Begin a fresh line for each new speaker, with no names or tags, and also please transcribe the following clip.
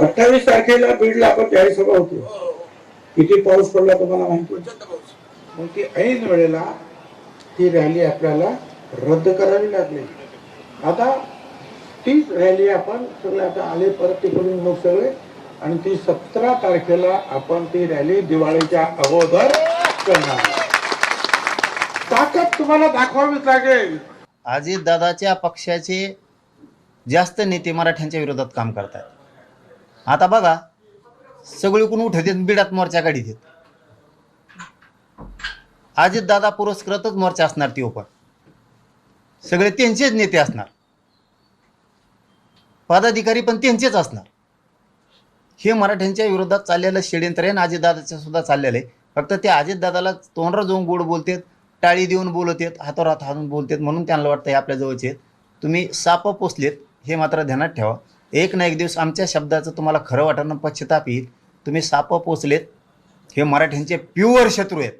अठ्ठावीस तारखेला बीडला आपण जाहीर सभा होती. किती पाऊस पडला तुम्हाला माहिती? मग ती ऐन वेळेला ती रॅली आपल्याला रद्द करावी लागली. आता तीच रॅली आपण सगळे आता आले परत तिकडून मग सगळे. आणि ती सतरा तारखेला आपण ती रॅली दिवाळीच्या अगोदर करणार. ताकद तुम्हाला दाखवावीच लागेल.
अजितदादाच्या पक्षाचे जास्त नेते मराठ्यांच्या विरोधात काम करतात. आता बघा सगळीकडून उठत बिडात मोर्चा काढीत अजित अजितदादा पुरस्कृतच मोर्चा असणार ती ओपन सगळे त्यांचेच नेते असणार. पदाधिकारी पण त्यांचेच असणार. हे मराठ्यांच्या विरोधात चाललेलं षडयंत्र आहे आणि अजितदादाचं सुद्धा चाललेलं आहे. फक्त ते अजितदादाला तोंडरा जाऊन गोड बोलतात टाळी देऊन बोलत आहेत हातोर हात हाणून म्हणून त्यांना वाटतं हे आपल्या जवळचे आहेत. तुम्ही साप पोचलेत हे मात्र ध्यानात ठेवा. एक ना एक दिवस आमच्या शब्दाचं तुम्हाला खरं वाटणं पश्चिताप येईल. तुम्ही साप पोचलेत हे मराठ्यांचे प्युअर शत्रू आहेत.